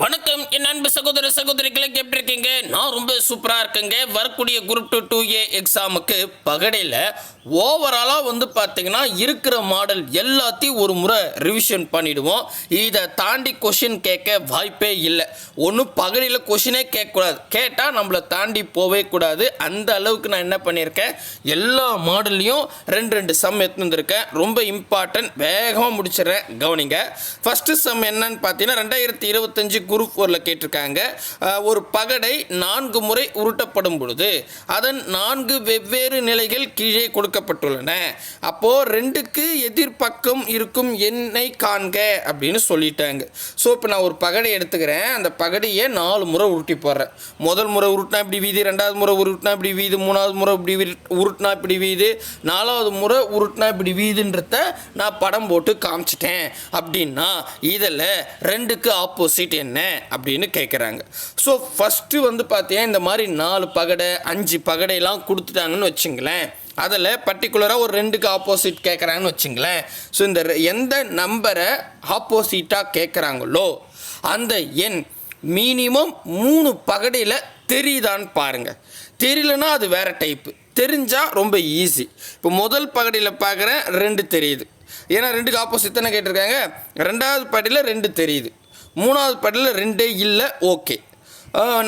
வணக்கம் என் அன்பு சகோதர சகோதரிகளை எப்படி இருக்கீங்க நான் ரொம்ப சூப்பராக இருக்கேங்க. வரக்கூடிய குரூப் டூ டூ ஏ எக்ஸாமுக்கு பகடையில் ஓவராலாக வந்து பார்த்தீங்கன்னா இருக்கிற மாடல் எல்லாத்தையும் ஒரு முறை ரிவிஷன் பண்ணிவிடுவோம் இதை தாண்டி கொஷின் கேட்க வாய்ப்பே இல்லை. ஒன்றும் பகடையில் கொஷினே கேட்கக்கூடாது. கேட்டால் நம்மளை தாண்டி போவே கூடாது. அந்த அளவுக்கு நான் என்ன பண்ணியிருக்கேன்? எல்லா மாடல்லையும் ரெண்டு ரெண்டு சம் எடுத்து ரொம்ப இம்பார்ட்டன்ட் வேகமாக முடிச்சிடுறேன். கவனிங்க. ஃபஸ்ட்டு சம் என்னன்னு பார்த்தீங்கன்னா ரெண்டாயிரத்தி இருபத்தஞ்சு குரூப் ஃபோரில் கேட்டிருக்காங்க ஒரு பகடை நான்கு முறை உருட்டப்படும் பொழுது அதன் நான்கு வெவ்வேறு நிலைகள் கீழே கொடுக்கப்பட்டுள்ளன. அப்போது ரெண்டுக்கு எதிர்பக்கம் இருக்கும் எண்ணை காண்க அப்படின்னு சொல்லிட்டாங்க. ஸோ இப்போ நான் ஒரு பகடை எடுத்துக்கிறேன். அந்த பகடையை நாலு முறை உருட்டி போடுறேன். முதல் முறை உருட்டினா இப்படி வீதி ரெண்டாவது முறை உருட்டினா இப்படி வீது மூணாவது முறை இப்படி உருட்டினா இப்படி வீது நாலாவது முறை உருட்டினா இப்படி வீதுன்றத நான் படம் போட்டு காமிச்சிட்டேன். அப்படின்னா இதில் ரெண்டுக்கு ஆப்போசிட் என்ன? அப்படின்னு கேட்குறாங்க ஸோ ஃபஸ்ட்டு வந்து பார்த்தீங்கன்னா இந்த மாதிரி நாலு பகடை அஞ்சு பகடையெல்லாம் கொடுத்துட்டாங்கன்னு வச்சுங்களேன். அதில் பர்டிகுலராக ஒரு ரெண்டுக்கு ஆப்போசிட் கேட்குறாங்கன்னு வச்சுங்களேன். ஸோ இந்த எந்த நம்பரை ஆப்போசிட்டாக கேட்குறாங்களோ அந்த எண் மினிமம் மூணு பகடையில் தெரியுதான்னு பாருங்கள் தெரியலனா அது வேறு டைப்பு தெரிஞ்சால் ரொம்ப ஈஸி இப்போ முதல் பகடியில் பார்க்குறேன் ரெண்டு தெரியுது. ஏன்னா ரெண்டுக்கு ஆப்போசிட் தானே கேட்டிருக்காங்க. ரெண்டாவது பகடியில் ரெண்டு தெரியுது. மூணாவது படையில் ரெண்டே இல்லை ஓகே.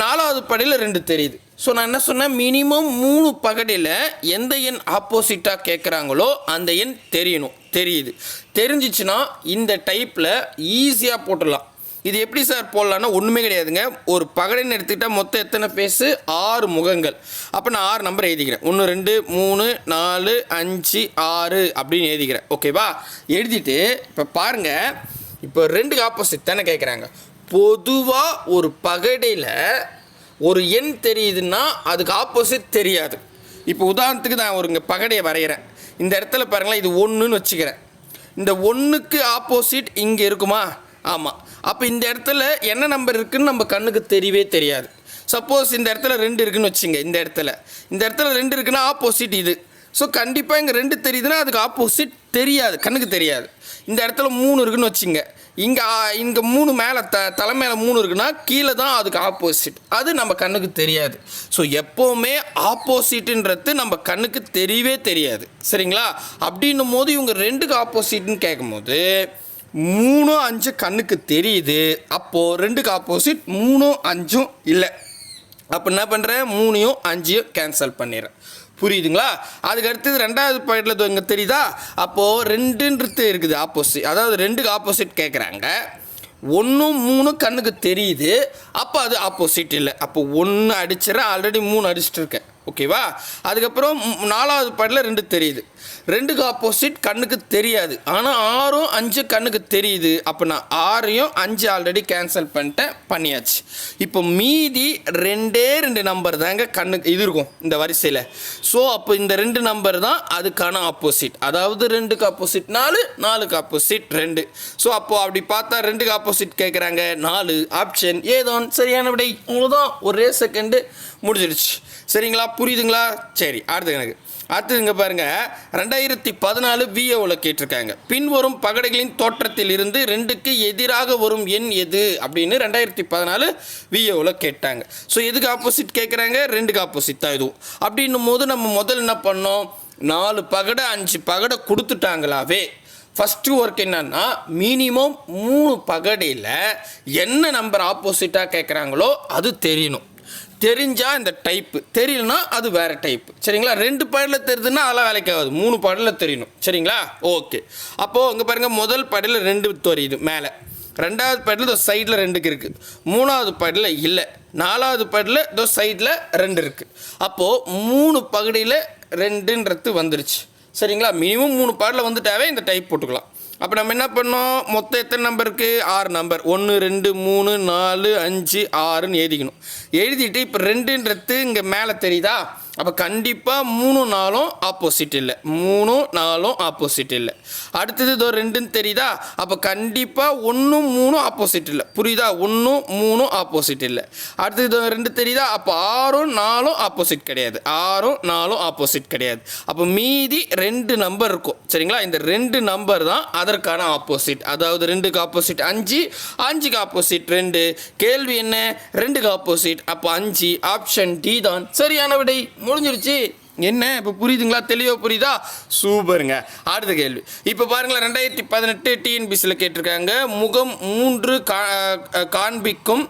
நாலாவது படையில் ரெண்டு தெரியுது. ஸோ நான் என்ன சொன்னேன்? மினிமம் மூணு பகடியில் எந்த எண் ஆப்போசிட்டாக கேட்குறாங்களோ அந்த எண் தெரியணும் தெரியுது. தெரிஞ்சிச்சுன்னா இந்த டைப்பில் ஈஸியாக போட்டுடலாம். இது எப்படி சார் போடலான்னா ஒன்றுமே கிடையாதுங்க. ஒரு பகடைன்னு எடுத்துக்கிட்டால் மொத்தம் எத்தனை பேஸு ஆறு முகங்கள். அப்போ நான் ஆறு நம்பர் எழுதிக்கிறேன். ஒன்று ரெண்டு மூணு நாலு அஞ்சு ஆறு அப்படின்னு எழுதிக்கிறேன். ஓகேவா எழுதிட்டு இப்போ பாருங்கள் இப்போ ரெண்டுக்கு ஆப்போசிட் தானே கேட்குறாங்க பொதுவாக ஒரு பகடையில் ஒரு எண் தெரியுதுன்னா அதுக்கு ஆப்போசிட் தெரியாது. இப்போ உதாரணத்துக்கு நான் ஒரு இங்கே பகடையை வரைகிறேன். இந்த இடத்துல பாருங்களேன் இது ஒன்றுன்னு வச்சுக்கிறேன். இந்த ஒன்றுக்கு ஆப்போசிட் இங்கே இருக்குமா? ஆமாம் அப்போ இந்த இடத்துல என்ன நம்பர் இருக்குதுன்னு நம்ம கண்ணுக்கு தெரியவே தெரியாது. சப்போஸ் இந்த இடத்துல ரெண்டு இருக்குன்னு வச்சுங்க இந்த இடத்துல. இந்த இடத்துல ரெண்டு இருக்குன்னா ஆப்போசிட் இது. ஸோ கண்டிப்பாக இங்கே ரெண்டு தெரியுதுன்னா அதுக்கு ஆப்போசிட் தெரியாது கண்ணுக்கு தெரியாது. இந்த இடத்துல மூணு இருக்குன்னு வச்சுங்க. இங்கே இங்கே மூணு மேலே த தலை மேலே மூணு இருக்குன்னா கீழே தான் அதுக்கு ஆப்போசிட் அது நம்ம கண்ணுக்கு தெரியாது. ஸோ எப்போவுமே ஆப்போசிட்டுன்றது நம்ம கண்ணுக்கு தெரியவே தெரியாது. சரிங்களா? அப்படின்னும் போது இவங்க ரெண்டுக்கு ஆப்போசிட்னு கேட்கும்போது மூணும் அஞ்சு கண்ணுக்கு தெரியுது. அப்போது ரெண்டுக்கு ஆப்போசிட் மூணும் அஞ்சும் இல்லை. அப்போ என்ன பண்ணுறேன் மூணையும் அஞ்சையும் கேன்சல் பண்ணிடுறேன் புரியுதுங்களா? அதுக்கு அடுத்தது ரெண்டாவது பாயிண்டில் இங்கே தெரியுதா? அப்போது ரெண்டுன்றது இருக்குது ஆப்போசிட் அதாவது ரெண்டுக்கு ஆப்போசிட் கேட்குறாங்க ஒன்றும் மூணு கண்ணுக்கு தெரியுது. அப்போ அது ஆப்போசிட் இல்லை. அப்போ ஒன்று அடிச்சிடறேன். ஆல்ரெடி மூணு அடிச்சிட்டு இருக்கேன். ஓகேவா அதுக்கப்புறம் நாலாவது பாட்டில் ரெண்டு தெரியுது. ரெண்டுக்கு ஆப்போசிட் கண்ணுக்கு தெரியாது. ஆனால் ஆறும் அஞ்சு கண்ணுக்கு தெரியுது. அப்போ நான் ஆறையும் அஞ்சு ஆல்ரெடி கேன்சல் பண்ணிட்டேன் பண்ணியாச்சு. இப்போ மீதி ரெண்டே ரெண்டு நம்பர் தாங்க கண்ணுக்கு இது இருக்கும் இந்த வரிசையில். ஸோ அப்போ இந்த ரெண்டு நம்பர் தான் அதுக்கான ஆப்போசிட் அதாவது ரெண்டுக்கு ஆப்போசிட் நாலு நாலுக்கு ஆப்போசிட் ரெண்டு. ஸோ அப்போது அப்படி பார்த்தா ரெண்டுக்கு ஆப்போசிட் கேட்குறாங்க நாலு. ஆப்ஷன் ஏதோன் சரியான விடை. அவ்வளோதான் ஒரே செகண்டு முடிஞ்சிடுச்சு. சரிங்களா? புரியுதுங்களா? சரி அடுத்து எனக்கு அடுத்தது இங்கே பாருங்கள் ரெண்டாயிரத்தி பதினாலு விஏவில் கேட்டிருக்காங்க. பின்வரும் பகடைகளின் தோற்றத்தில் இருந்து ரெண்டுக்கு எதிராக வரும் எண் எது? அப்படின்னு ரெண்டாயிரத்தி பதினாலு விஏவில் கேட்டாங்க. ஸோ எதுக்கு ஆப்போசிட் கேட்குறாங்க ரெண்டுக்கு ஆப்போசிட் தான் இதுவும். அப்படின்னும் போது நம்ம முதல்ல என்ன பண்ணோம்? நாலு பகடை அஞ்சு பகடை கொடுத்துட்டாங்களாவே. ஃபஸ்ட்டு ஒர்க் என்னன்னா மினிமம் மூணு பகடையில் என்ன நம்பர் ஆப்போசிட்டாக கேட்குறாங்களோ அது தெரியணும். தெரிஞ்சால் இந்த டைப்பு தெரியலனா அது வேறு டைப்பு சரிங்களா? ரெண்டு பாடலில் தெரியுதுன்னா அதெல்லாம் வேலைக்கு ஆகாது. மூணு பாடலில் தெரியணும். சரிங்களா? ஓகே அப்போது இங்கே பாருங்கள் முதல் பாடலில் ரெண்டு தெரியுது மேலே. ரெண்டாவது பாடலில் இதோ சைடில் ரெண்டுக்கு இருக்குது மூணாவது பாடலில் இல்லை. நாலாவது பாடலில் இதோ சைடில் ரெண்டு இருக்குது அப்போது மூணு பகுதியில் ரெண்டுன்றது வந்துருச்சு. சரிங்களா? மினிமம் மூணு பாடலில் வந்துட்டாவே இந்த டைப் போட்டுக்கலாம். அப்போ நம்ம என்ன பண்ணோம்? மொத்தம் எத்தனை நம்பருக்கு ஆறு நம்பர் ஒன்று ரெண்டு மூணு நாலு அஞ்சு ஆறுன்னு எழுதிக்கணும். எழுதிட்டு இப்போ ரெண்டுன்றது இங்கே மேலே தெரியுதா? அப்போ கண்டிப்பாக மூணு நாளும் ஆப்போசிட் இல்லை. மூணும் நாலும் ஆப்போசிட் இல்லை. அடுத்தது இதோ ரெண்டுன்னு தெரியுதா? அப்போ கண்டிப்பாக ஒன்றும் மூணும் ஆப்போசிட் இல்லை. புரியுதா? ஒன்றும் மூணும் ஆப்போசிட் இல்லை. அடுத்தது இதோ ரெண்டு தெரியுதா? அப்போ ஆறும் நாலும் ஆப்போசிட் கிடையாது. ஆறும் நாலும் ஆப்போசிட் கிடையாது. அப்போ மீதி ரெண்டு நம்பர் இருக்கும். சரிங்களா? இந்த ரெண்டு நம்பர் தான் அதற்கான ஆப்போசிட் அதாவது ரெண்டுக்கு ஆப்போசிட் அஞ்சு அஞ்சுக்கு ஆப்போசிட் ரெண்டு. கேள்வி என்ன? ரெண்டுக்கு ஆப்போசிட் அப்போ அஞ்சு ஆப்ஷன் டி தான். சரியான விடை. முடிஞ்சிருச்சு. என்ன? இப்போ புரியுதுங்களா? தெளிவாக புரியுதா? சூப்பருங்க. அடுத்த கேள்வி. இப்போ பாருங்களேன் ரெண்டாயிரத்தி பதினெட்டு டிஎன்பிசியில் கேட்டிருக்காங்க. முகம் மூன்று கா காண்பிக்கும்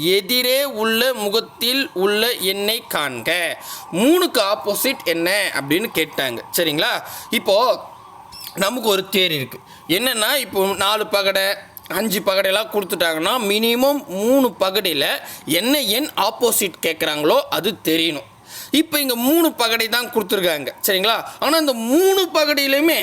எதிரே உள்ள முகத்தில் உள்ள எண்ணை காண்க. மூணுக்கு ஆப்போசிட் என்ன? அப்படின்னு கேட்டாங்க. சரிங்களா? இப்போது நமக்கு ஒரு தேர் இருக்குது என்னென்னா இப்போ நாலு பகடை அஞ்சு பகடையெல்லாம் கொடுத்துட்டாங்கன்னா மினிமம் மூணு பகடையில் என்ன எண் ஆப்போசிட் கேட்குறாங்களோ அது தெரியணும். இப்போ இங்கே மூணு பகடை தான் கொடுத்துருக்காங்க. சரிங்களா? ஆனால் இந்த மூணு பகடையிலையுமே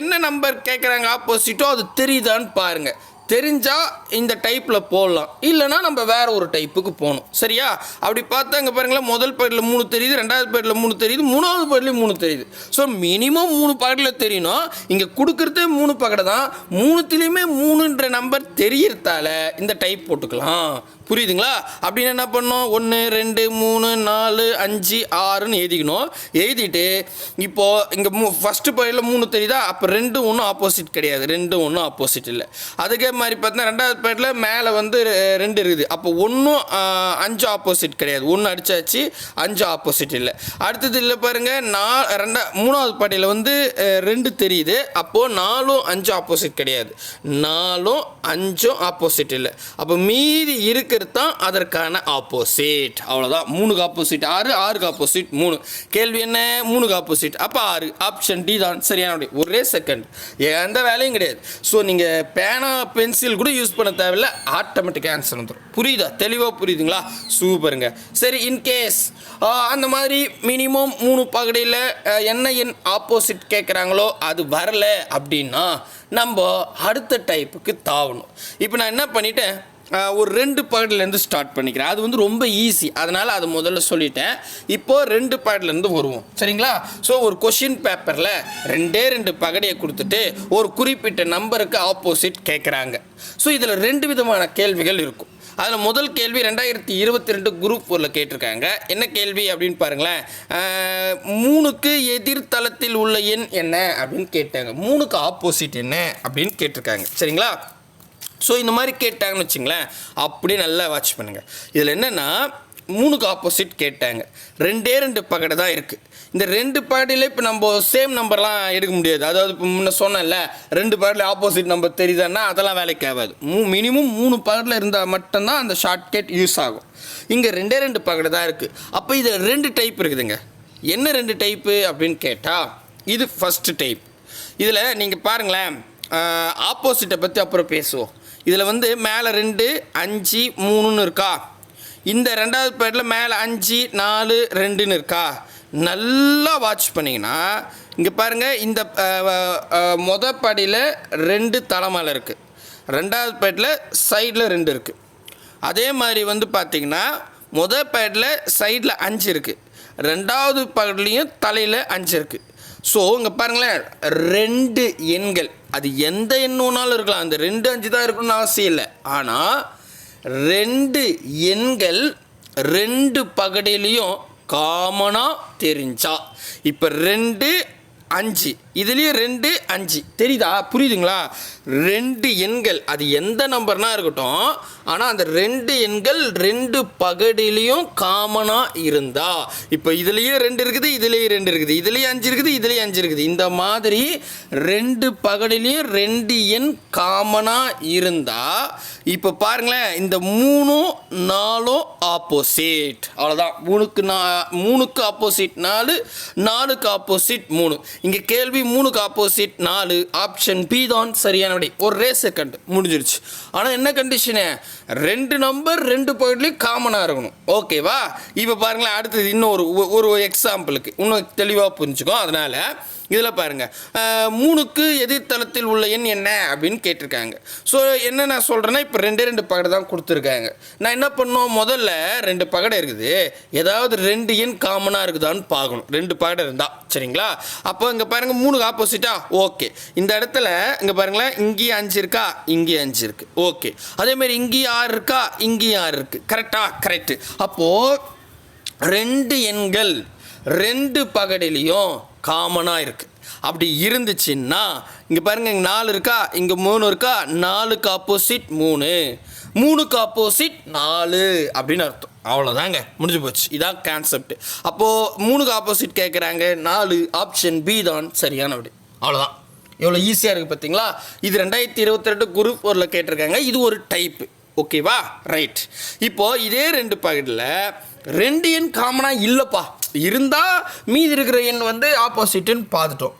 என்ன நம்பர் கேட்குறாங்க ஆப்போசிட்டோ அது தெரியுதான்னு பாருங்கள் தெரிஞ்சால் இந்த டைப்பில் போடலாம். இல்லைன்னா நம்ம வேறு ஒரு டைப்புக்கு போகணும். சரியா? அப்படி பார்த்தா இங்கே பாருங்களேன் முதல் பேரில் மூணு தெரியுது ரெண்டாவது பேரில் மூணு தெரியுது மூணாவது பேர்லேயும் மூணு தெரியுது. ஸோ மினிமம் மூணு பகடில் தெரியணும். இங்கே கொடுக்குறதே மூணு பகடை தான். மூணுத்துலேயுமே மூணுன்ற நம்பர் தெரியறதால இந்த டைப் போட்டுக்கலாம். புரியுதுங்களா? அப்படின்னு என்ன பண்ணோம்? ஒன்று ரெண்டு மூணு நாலு அஞ்சு ஆறுன்னு எழுதிக்கணும். எழுதிட்டு இப்போது இங்கே மூ ஃபஸ்ட்டு பயிரில் மூணு தெரியுதா? அப்போ ரெண்டு ஒன்றும் ஆப்போசிட் கிடையாது. ரெண்டு ஒன்றும் ஆப்போசிட் இல்லை. அதுக்கே மாதிரி பார்த்தீங்கன்னா ரெண்டாவது பயிரில் மேலே வந்து ரெ- ரெண்டு இருக்குது. அப்போ ஒன்றும் அஞ்சு ஆப்போசிட் கிடையாது. ஒன்று அடித்தாச்சு அஞ்சு ஆப்போசிட் இல்லை. அடுத்தது இல்லை பாருங்கள் நா ரெண்டா மூணாவது பாட்டியில் வந்து ரெண்டு தெரியுது. அப்போது நாலும் அஞ்சு ஆப்போசிட் கிடையாது. நாலும் அஞ்சும் ஆப்போசிட் இல்லை. அப்போ மீதி இருக்க இருக்கிறது தான் அதற்கான ஆப்போசிட் அவ்வளோதான் மூணுக்கு ஆப்போசிட் ஆறு ஆறுக்கு ஆப்போசிட் மூணு. கேள்வி என்ன? மூணுக்கு ஆப்போசிட் அப்போ ஆறு. ஆப்ஷன் டி தான். சரியான ஒரே செகண்ட் எந்த வேலையும் கிடையாது. ஸோ நீங்கள் பேனா பென்சில் கூட யூஸ் பண்ண தேவையில்ல. ஆட்டோமேட்டிக் ஆன்சர் வந்துடும் புரியுதா? தெளிவாக புரியுதுங்களா? சூப்பருங்க. சரி இன்கேஸ் அந்த மாதிரி மினிமம் மூணு பகடையில் என்ன என் ஆப்போசிட் கேட்குறாங்களோ அது வரல அப்படின்னா நம்ம அடுத்த டைப்புக்கு தாவணும். இப்போ நான் என்ன பண்ணிட்டேன்? ஒரு ரெண்டு பாயிண்ட்லேருந்து ஸ்டார்ட் பண்ணிக்கிறேன். அது வந்து ரொம்ப ஈஸி அதனால் அது முதல்ல சொல்லிட்டேன். இப்போது ரெண்டு பாயிண்ட்லேருந்து வருவோம். சரிங்களா? ஸோ ஒரு கொஷின் பேப்பரில் ரெண்டே ரெண்டு பகடையை கொடுத்துட்டு ஒரு குறிப்பிட்ட நம்பருக்கு ஆப்போசிட் கேட்குறாங்க ஸோ இதில் ரெண்டு விதமான கேள்விகள் இருக்கும். அதில் முதல் கேள்வி ரெண்டாயிரத்தி இருபத்தி ரெண்டு குரூப் ஃபோரில் கேட்டிருக்காங்க. என்ன கேள்வி அப்படின்னு பாருங்களேன். மூணுக்கு எதிர்த்தளத்தில் உள்ள எண் என்ன அப்படின்னு கேட்டாங்க. மூணுக்கு ஆப்போசிட் என்ன அப்படின்னு கேட்டிருக்காங்க. சரிங்களா? ஸோ இந்த மாதிரி கேட்டாங்கன்னு வச்சுங்களேன் அப்படியே நல்லா வாட்ச் பண்ணுங்கள் இதில் என்னென்னா மூணுக்கு ஆப்போசிட் கேட்டாங்க. ரெண்டே ரெண்டு பகடை தான் இருக்குது இந்த ரெண்டு பகடையில் இப்போ நம்ம சேம் நம்பர்லாம் எடுக்க முடியாது. அதாவது இப்போ முன்ன சொன்னேன்ல ரெண்டு பகடில் ஆப்போசிட் நம்பர் தெரியுதுன்னா அதெல்லாம் வேலைக்கு ஆகாது. மூ மினிமம் மூணு பகடில் இருந்தால் மட்டும்தான் அந்த ஷார்ட்கட் யூஸ் ஆகும். இங்கே ரெண்டே ரெண்டு பகடை தான் இருக்குது அப்போ இதில் ரெண்டு டைப் இருக்குதுங்க. என்ன ரெண்டு டைப்பு அப்படின்னு கேட்டால் இது ஃபஸ்ட்டு டைப் இதில் நீங்கள் பாருங்களேன் ஆப்போசிட்டை பற்றி அப்புறம் பேசுவோம். இதில் வந்து மேலே ரெண்டு அஞ்சு மூணுன்னு இருக்கா? இந்த ரெண்டாவது பேரில் மேலே அஞ்சு நாலு ரெண்டுன்னு இருக்கா? நல்லா வாட்ச் பண்ணிங்கன்னா இங்கே பாருங்கள் இந்த மொத படியில் ரெண்டு தலைமலை இருக்குது ரெண்டாவது பேட்டில் சைடில் ரெண்டு இருக்குது அதே மாதிரி வந்து பார்த்திங்கன்னா முத பேட்டில் சைடில் அஞ்சு இருக்குது ரெண்டாவது பேட்லேயும் தலையில் அஞ்சு இருக்குது ஸோ இங்கே பாருங்களேன் ரெண்டு எண்கள். அது எந்த எண் வேணாலும் இருக்கலாம். அந்த ரெண்டு அஞ்சு தான் இருக்கணும்னு அவசியம் இல்லை. ஆனால் ரெண்டு எண்கள் ரெண்டு பகடையிலையும் காமனாக தெரிஞ்சா. இப்போ ரெண்டு அஞ்சு. இதுலேயும் ரெண்டு அஞ்சு. தெரியுதா? புரியுதுங்களா? ரெண்டு எண்கள். அது எந்த நம்பர்னா இருக்கட்டும் ஆனால் அந்த ரெண்டு எண்கள் ரெண்டு பகடிலையும் காமனாக இருந்தா. இப்போ இதுலேயும் ரெண்டு இருக்குது இதுலேயும் ரெண்டு இருக்குது. இதுலேயும் அஞ்சு இருக்குது இதுலேயும் அஞ்சு இருக்குது. இந்த மாதிரி ரெண்டு பகடிலையும் ரெண்டு எண் காமனாக இருந்தா இப்போ பாருங்களேன் இந்த மூணும் நாலும் ஆப்போசிட் அவ்வளோதான் மூணுக்கு நா மூணுக்கு ஆப்போசிட் நாலு நாலுக்கு ஆப்போசிட் மூணு. இங்கே கேள்வி மூணுக்கு ஆப்போசிட் நாலு ஆப்ஷன் பி தான் சரியான விடை ஒரே செகண்ட் முடிஞ்சிருச்சு. ஆனால் என்ன கண்டிஷனு ரெண்டு நம்பர் ரெண்டு பகுதியிலையும் காமனாக இருக்கணும். ஓகேவா இப்போ பாருங்களேன் அடுத்தது இன்னும் ஒரு ஒரு எக்ஸாம்பிளுக்கு இன்னும் தெளிவாக புரிஞ்சுக்கோ அதனால். இதில் பாருங்கள் மூணுக்கு எதிர்த்தளத்தில் உள்ள எண் என்ன? அப்படின்னு கேட்டிருக்காங்க. ஸோ என்ன நான் சொல்கிறேன்னா இப்போ ரெண்டே ரெண்டு பகடை தான் கொடுத்துருக்காங்க. நான் என்ன பண்ணோம்? முதல்ல ரெண்டு பகடை இருக்குது. ஏதாவது ரெண்டு எண் காமனாக இருக்குதான்னு பார்க்கணும். ரெண்டு பகடை இருந்தால் சரிங்களா? அப்போ இங்கே பாருங்கள் மூணுக்கு ஆப்போசிட்டா ஓகே இந்த இடத்துல இங்கே பாருங்களேன் இங்கேயும் அஞ்சு இருக்கா? இங்கேயும் அஞ்சு இருக்குது ஓகே அதேமாரி இங்கேயும் ஆறு இருக்கா? இங்கேயும் ஆறு இருக்குது கரெக்டாக கரெக்டு அப்போது ரெண்டு எண்கள் ரெண்டு பகடிலையும் காமனாக இருக்குது அப்படி இருந்துச்சுன்னா இங்கே பாருங்க இங்கே நாலு இருக்கா? இங்கே மூணு இருக்கா? நாலுக்கு ஆப்போசிட் மூணு. மூணுக்கு ஆப்போசிட் நாலு அப்படின்னு அர்த்தம். அவ்வளோதாங்க முடிஞ்சு போச்சு. இதான் கான்செப்ட் அப்போது மூணுக்கு ஆப்போசிட் கேட்குறாங்க நாலு ஆப்ஷன் பி தான் சரியான விடு அவ்வளோதான் எவ்வளோ ஈஸியாக இருக்குது பார்த்தீங்களா இது ரெண்டாயிரத்தி இருபத்தி ரெண்டு குரூப் ஒரில் கேட்டிருக்காங்க. இது ஒரு டைப்பு ஓகேவா ரைட் இப்போது இதே ரெண்டு பாக்கெட்டில் ரெண்டு எண் காமனாக இல்லைப்பா. இருந்தால் மீதி இருக்கிற எண் வந்து ஆப்போசிட்டுன்னு பார்த்துட்டோம்.